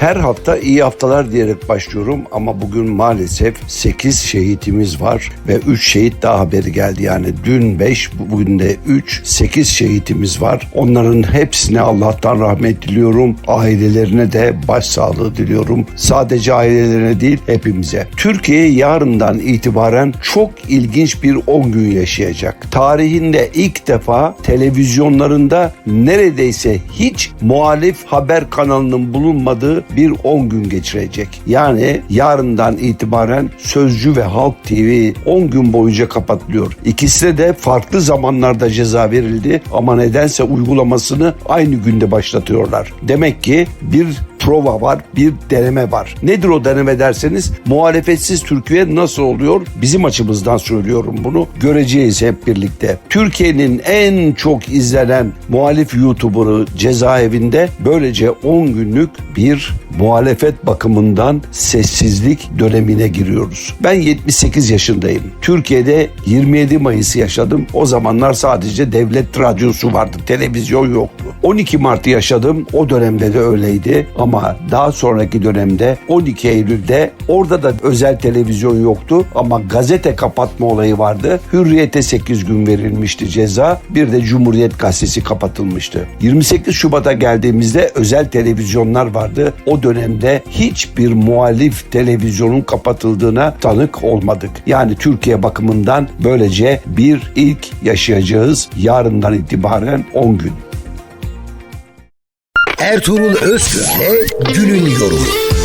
Her hafta iyi haftalar diyerek başlıyorum ama bugün maalesef 8 şehitimiz var ve 3 şehit daha haberi geldi. Yani dün 5, bugün de 3, 8 şehitimiz var. Onların hepsine Allah'tan rahmet diliyorum. Ailelerine de başsağlığı diliyorum. Sadece ailelerine değil hepimize. Türkiye yarından itibaren çok ilginç bir 10 gün yaşayacak. Tarihinde ilk defa televizyonlarında neredeyse hiç muhalif haber kanalının bulunmadığı bir 10 gün geçirecek. Yani yarından itibaren Sözcü ve Halk TV 10 gün boyunca kapatılıyor. İkisine de farklı zamanlarda ceza verildi ama nedense uygulamasını aynı günde başlatıyorlar. Demek ki bir prova var, bir deneme var. Nedir o deneme derseniz muhalefetsiz Türkiye nasıl oluyor? Bizim açımızdan söylüyorum bunu. Göreceğiz hep birlikte. Türkiye'nin en çok izlenen muhalif YouTuber'ı cezaevinde böylece 10 günlük bir muhalefet bakımından sessizlik dönemine giriyoruz. Ben 78 yaşındayım. Türkiye'de 27 Mayıs'ı yaşadım. O zamanlar sadece devlet radyosu vardı. Televizyon yoktu. 12 Mart'ı yaşadım. O dönemde de öyleydi. Ama daha sonraki dönemde 12 Eylül'de orada da özel televizyon yoktu. Ama gazete kapatma olayı vardı. Hürriyete 8 gün verilmişti ceza. Bir de Cumhuriyet Gazetesi kapatılmıştı. 28 Şubat'a geldiğimizde özel televizyonlar vardı. O dönemde hiçbir muhalif televizyonun kapatıldığına tanık olmadık. Yani Türkiye bakımından böylece bir ilk yaşayacağız yarından itibaren 10 gün. Ertuğrul Özkürk'le günün yorumu.